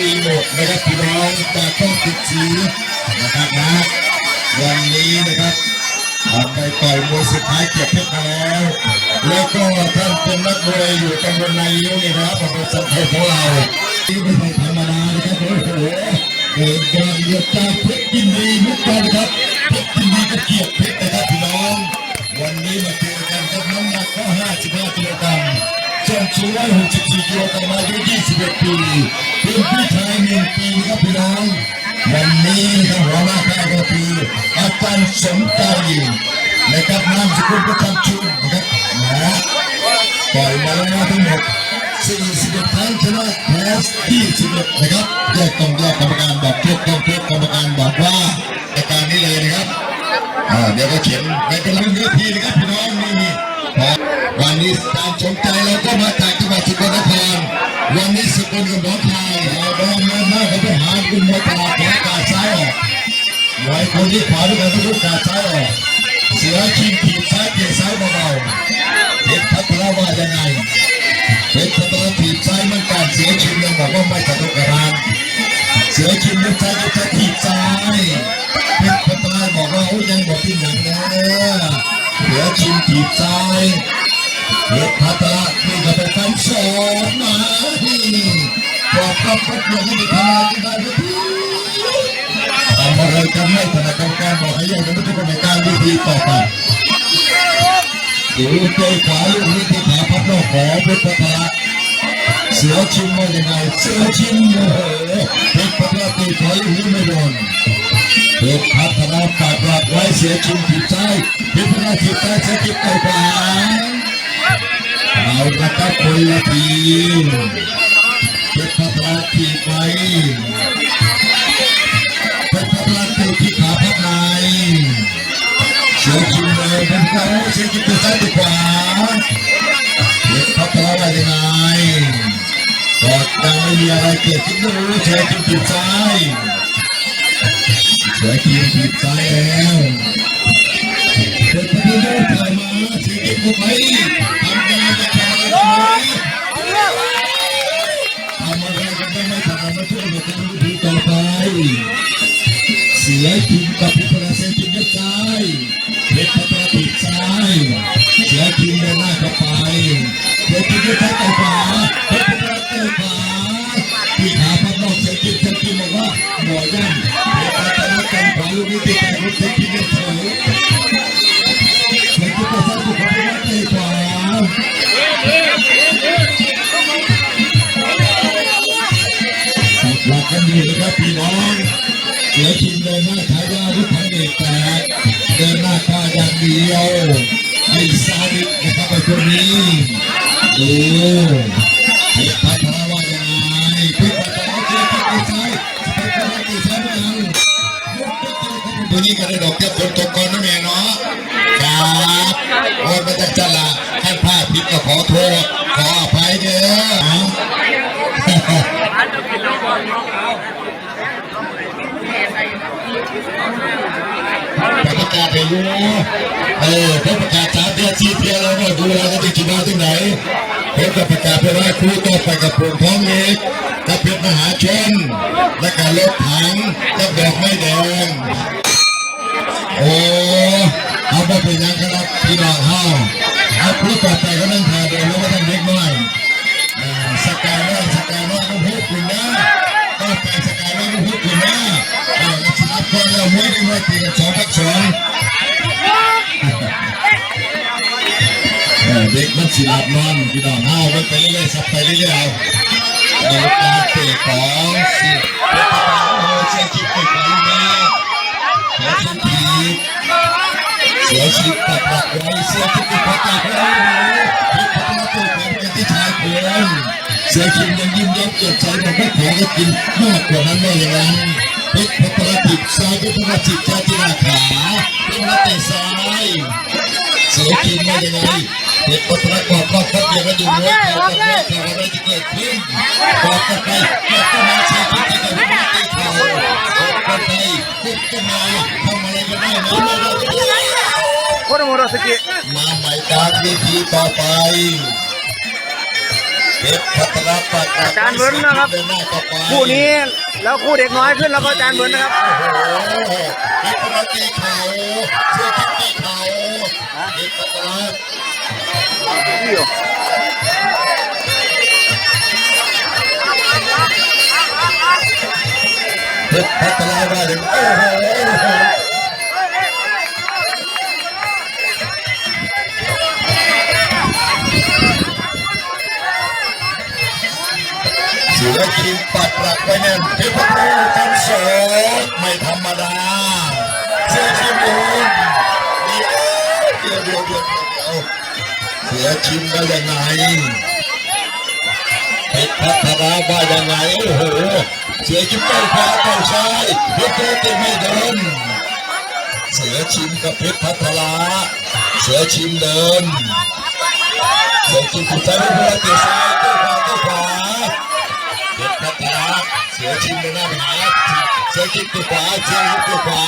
ปีหมดนะครับพี่น้องจากต้องติดสีนะครับนะวันนี้นะครับทำไปต่อยมวยสุดท้ายเก็บเพชรมาแล้ว แล้วก็ท่านเป็นนักมวยอยู่ตำบลนายิ้วนี่นะครับอำเภอสันติของเราที่ไม่ใช่ธรรมดานะครับโอ้โหเดินยอดเยียบจากเพชรยินดีมุกกันครับเพชรยินดีก็เกียรติเพชรนะครับพี่น้อง วันนี้มาเจอกันครับน้ำหนักก็55กิโลกรัม ส่วนสูง164กิโลกรัมอายุ21ปีเป็นผู้ชายหนึ่งปีครับพี่น้องวันนี้ครับหัวหน้าค่ายก็คืออาจารย์สมใจนะครับนามสกุลประจำชุมนะครับนะต่อยมาแล้วทั้งหมด41ครั้งชนะแพ้21นะครับแยกต้องแยกกรรมการบอกเทียบต้องเทียบกรรมการบอกว่าอาการนี้เลยนะครับเดี๋ยวก็เขียนในกำลังเวทีนะครับพี่น้องนี่นี่ วันนี้ตามสนใจเราก็มาจากจังหวัดสกลนครวันนี้สกลกับหนองคายเราดองมาหน้าเขาไปหาคุณมวยตลาดขวากาซ้ายออกมวยคนที่ขวาด้วยกันทุกกาซ้ายออกเสือชิงถีบซ้ายเตะซ้ายเบาๆเพชรพัทรว่ายังไงเพชรพัทรถีบซ้ายมันการเสือชิงยังบอกว่าไม่สะดวกกระรานเสือชิมลูกชายก็จะถีบซ้ายเพชรพัตราบอกว่าโอ้ยังบอกที่หนังนะเสือชิมถีบซ้าย เพชรพัตรานี่ก็ไปฟันสองมาบอกกับพวกยังไม่ทำอะไรกันได้ทำอะไรกันไม่ถนัดกรการบอกให้ยังไม่ต้องในการวิธีต่อไปดูเตะขวาลูกนี้ที่ขาพับนอกขอเพชรพัตราเสือชิมว่ายังไงเสือชิมโอ้โหเพชรพัฒนาตีถอยหูไม่โดนเพชรพัฒนาปากหลักไว้เสือชิมถีบซ้ายเพชรพัฒนาถีบซ้ายเสือชิมไก่ขวา เอาละครับคนละทีเพชรพัฒนาถีบไปเพชรพัฒนาตีที่ขาพับในเสือชิมเลยเพชรพันาเสือชิมตีซ้ายตีขวาเด็กพัฒนาว่ายังไงก็ยังไม่มีอะไรเกิดขึ้นไม่รู้เชยทีมถีบซ้ายเชยทีมถีบซ้ายแล้วเด็กพัฒนาถ่ายมาเชยทีมเข้าไป ทีมกับพิพาเซทีมยัดซ้ายเพชรพัฒนาถีบซ้ายเสียทีมเดินหน้าเข้าไปเพชรทีมยัดซ้ายต่อขวาเพชรพัฒนาเตะขวาที่ขาพับนอกเสียทีมเสียทีมบอกว่าหมอยันเพชรพัฒนากันขวาลูกนี้ตีแต่คนเสียทีมยัดเฉย เดินหน้าข้าอย่างเดียวไอ้ซาดิสนะครับไอ้คนนี้ดูเพชรพัฒนาว่ายังไงเพชรพัฒนาเจอที่ตีซ้ายเพชรพัฒนาตีซ้ายไม่เอาตัวนี้ก็ได้ดอกเตี้ยคนตกก่อนนะแม่เนาะครับโอ้ยไม่ต้องจัดละท่านพลาดผิดก็ขอโทษขออภัยเด้อ ประกาศให้รู้เออเพื่อประกาศสามเดือนสี่เดือนแล้วก็ดูแลกันที่จีนมาที่ไหนเพื่อจะประกาศไปว่าครูต่อไปกับปวงท้องเล็กกับเพชรมหาชนและการรถถังกับดอกไม้แดงโอ้เอาไปเป็นยังครับพี่น้องเฮาเอาครูต่อไปก็นั่งถ่ายเดินแล้วก็นั่งเล็กน้อยสกายน้อยสกายน้อยก็พูดคุณนะต่อไปสกายน้อยก็พูดคุณนะอ่านักศึกษาคนเราไม่ได้มาตีกันสองพักสอง ด็กมันสิหลับนอนพี่น้องเฮามันไปเรื่อยๆสับไปเรื่อยๆเอาเดูกาเตะของสิเพชรตาโอ้เสียชิปไปไกลแม่เสียชิปทีเสียชิปตัดหลักไว้เสียชิปไปพักไกลเขาเพชรตาโตของกันที่ชายเพื่อนเสียชิปยังยิ้มย้มเกิดใจบอกว่าขอก็กินมากกว่านั้นไม่อย่างนั้นเพชรพัฒนาจิตซ้ายเพชรพัฒนาจิตซ้ายที่หนาขาเพชรพัฒนาเตะซ้าย ยันยันยันเด็กปัตตานีก็ก็ก็ยังไม่ดูเลยก็ก็ยังไม่ดูเลยก็ก็ไปก็ก็มาเช็คที่กันก็ไปก็ก็มาทำอะไรก็ได้มาเลยคนมรสกิมาไม่ตาดีที่ต่อไปเด็กพัฒนาปัตตาจารย์เบิร์นนะครับคู่นี้แล้วคู่เด็กน้อยขึ้นแล้วก็อาจารย์เบิร์นนะครับโอ้โหพัฒนาเก่งเขา เพชรพัฒนาเพชรพัฒนาว่าเลยโอ้โหเสือคิมปัดหลักไว้ เสือคิมว่ายังไงเพชรพัฒนาว่ายังไงโอ้โหเสือคิมเต้าขวาเต้าซ้ายเพชรพัฒนาไม่เดินเสือชิมกับเพชรพัทลาเสือชิมเดินเสือชิมขุดซ้ายไม่พอเตะซ้ายเต้าขวาเต้าขวาเพชรพัทลาเสือชิมในหน้าผาเสือชิมตัวขวาเสือชิมตัวขวา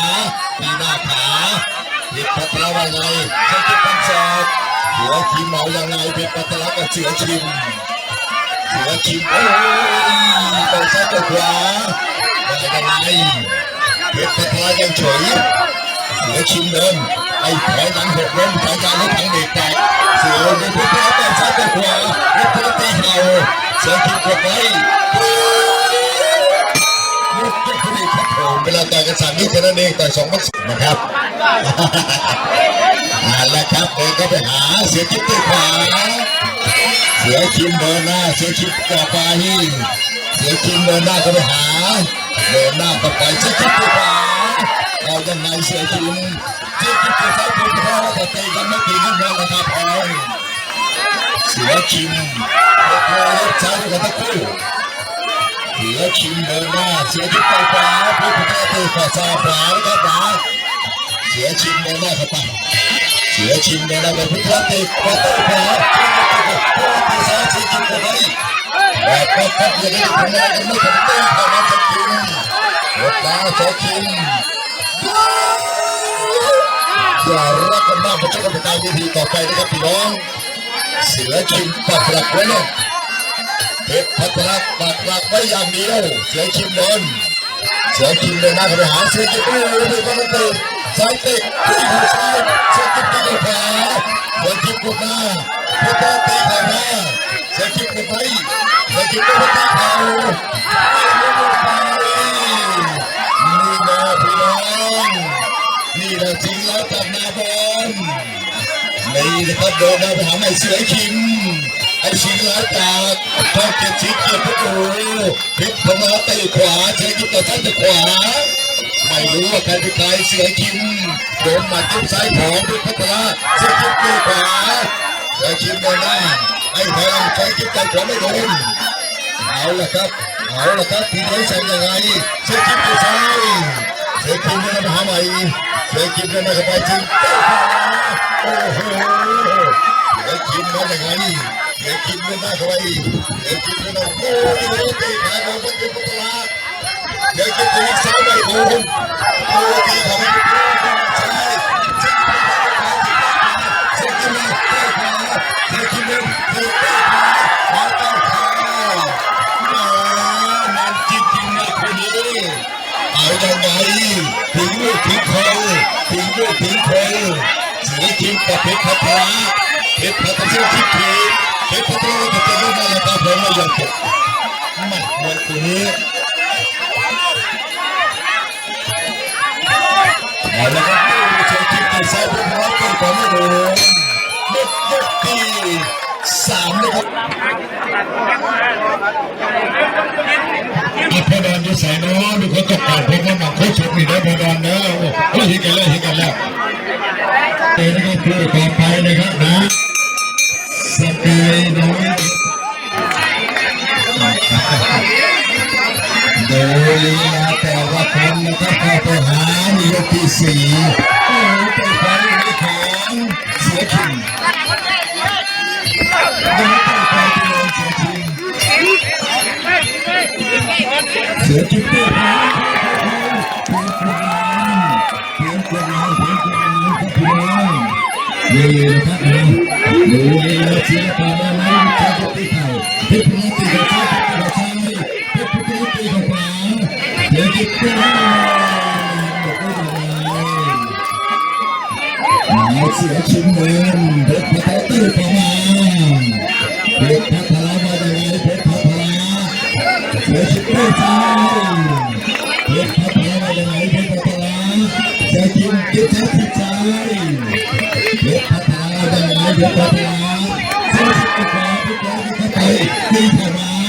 ปีหน้าผาเพชรพัทลาว่าไงเสือชิมฟันศอก เสือชิมเมายังไงเพชรพัทลากับเสือชิมเสือชิมโอ้ยต้าซ้ายต้าขวาว่ายังไงเพชรพัทลายังเฉยเสือชิมเดินไอ้แผลหลังหกล้มสายการรถถังเบรกแตกเสือในพุทธะแต่ซ้ายแต่ขวารถพุทธตีเข่าเสือชิมกดไว้เวลาต่อยกันสามนิ้วแค่นั้นเองต่อยสองพันสิบนะครับ อ่าแล้วครับเดินเข้าไปหาเสือชิมตีขวาเสือชิมเดินหน้าเสือชิมต่อไปเสือชิมเดินหน้าเข้าไปหาเดินหน้าต่อไปเสือชิมตีขวาเรายังไงเสียทีมที่คิดจะใช้ทีมแพ้แล้วแต่ใจกันไม่ตีกันแล้วนะครับพองเสือชิมโอ้โหใช้ด้วยกันทั้งคู่เสือชิมเดินหน้าเสือชิมไปขวาผู้พิทักษ์ตีขวาซ้ายขวาแล้วก็ขวาเสือชิมเดินหน้าเข้าไป เสือชิมเดินหน้าไปผู้พิทักษ์ตีขวาตีขวาตีซ้ายเสือชิมไปไว้แบบก็พักยังไงทำงานไม่ถึงเต้นเข้ามาจะกินรถดาวเสือชิมอย่ารักกันมากเพราะจะกรรมการวิธีต่อไปนะครับพี่น้องเสือชิมปักหลักไว้เนี่ยเพชรพัฒนาปักหลักไว้อย่างเดียวเสือชิมเดินเสือชิมเดินหน้าเข้าไปหาเสือชิมโอ้โหดูกันมันเตะ ซ้ายเตะขึ้นหัวซ้ายเสือชิมตีเข้าขวาเสือชิมกดหน้าพชรพัฒนาตีเข้าหน้าเสือชิมกดไว้เสือชิมก็ไปตีเข่านี่นะพี่น้องนี่แหละจริงแล้วกับนาบอลนี่นะครับเดินมาไปหาไอ้เสือคิมไอ้สิงห์ลาจากทอดเจ็ดสีเกียรติโอ้เพชรพม่าตะขวาเสือคิมต่อซ้ายต่อขวา ไม่รู้ว่าใครเป็นใครเสือคิมโดนหมัดจิ้มซ้ายของเพชรพัฒนาเสือคิมเตะขวาเสือคิมเดินหน้าไอ้แทงเสือคิมเตะขวาไม่โดนเอาละครับเอาละครับทีนี้ใส่ยังไงเสือคิมไปซ้ายเสือคิมเดินมาหาใหม่เสือคิมเดินมากับไปจริงโอ้โหเสือคิมมาอย่างไงเสือคิมเดินหน้าเข้าไปเสือคิมเดินหน้าโอ้โหเตะขาโดนมันเป็นพุ ทธลาเสือคิมตีซ้ายไม่โดนโอ้ตีเขาไม่โดนซ้ายเสือคิมมาเตะขวาเสือคิมเดินเตะขวาขวาต่อขามันจริงๆนะคนนี้เอายังไงถึงลูกถึงคนถึงลูกถึงคนเสือทีมกับเพชรพัทราเพชรพัทราเสือทีมทีมเพชรพัทราจะจะได้มาแล้วครับผมไม่ยอมจบมามวยตัวนี้ เอาละครับเสือทีมตีซ้ายพวกน้องตีขวาไม่โดนยกยกที่สามนะครับอีพอดอนจะใส่น้องดูเขาตกก่อนผมว่าหนักเขาสุดนี่ได้พอดอนเนอะโอ้ยเห็นกันแล้วเห็นกันแล้วเอ็นก็คือต่อไปนะครับนะสกายน้อยโดย สีโอ้โหเตะขวาหลังของเสือคิงยังไม่เตะขวาไปโดนเสือคิงเสือคิงเตะขวาเยนะครับนะดูเลยนะเสียการนะไม่ต้องไปเท่าเทพนิติกับเทพนิติกับเทพนิติกับเทพนิติกับเทพนิติ เสียชิมเงินเพชรพัทรตื้อเข้ามาเพชรพัทรมาได้ไงเพชรพัทรเสียชิมตื้อซ้ายเพชรพัทรมาได้ไงเพชรพัทรเสียชิมตื้อซ้ายที่ซ้ายเพชรพัทรได้ไงเพชรพัทรเสียชิมตื้อขวาที่ขวาที่เข้าไปตีเข้ามา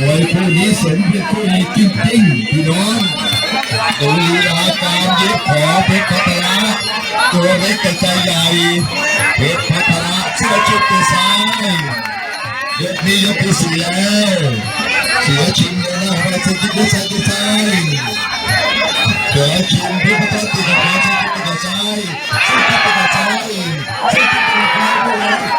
มวยคู่นี้สมเป็นคู่นี้จริงๆพี่น้องดูลีลาการย็บขอเพชรพัทระตัวเล็กกระจายใหญ่เพชรพัทระเสื้อชุดที่ซ้ายยกนี้ยกที่สี่แล้วเสือชิงเลยนะมาสื้อชุดที่ซ้ายที่ซ้ายเสือชิงเพชรพัทระตีกับขาชุดที่ซ้ายชุดที่ซ้ายชุดที่ซ้าย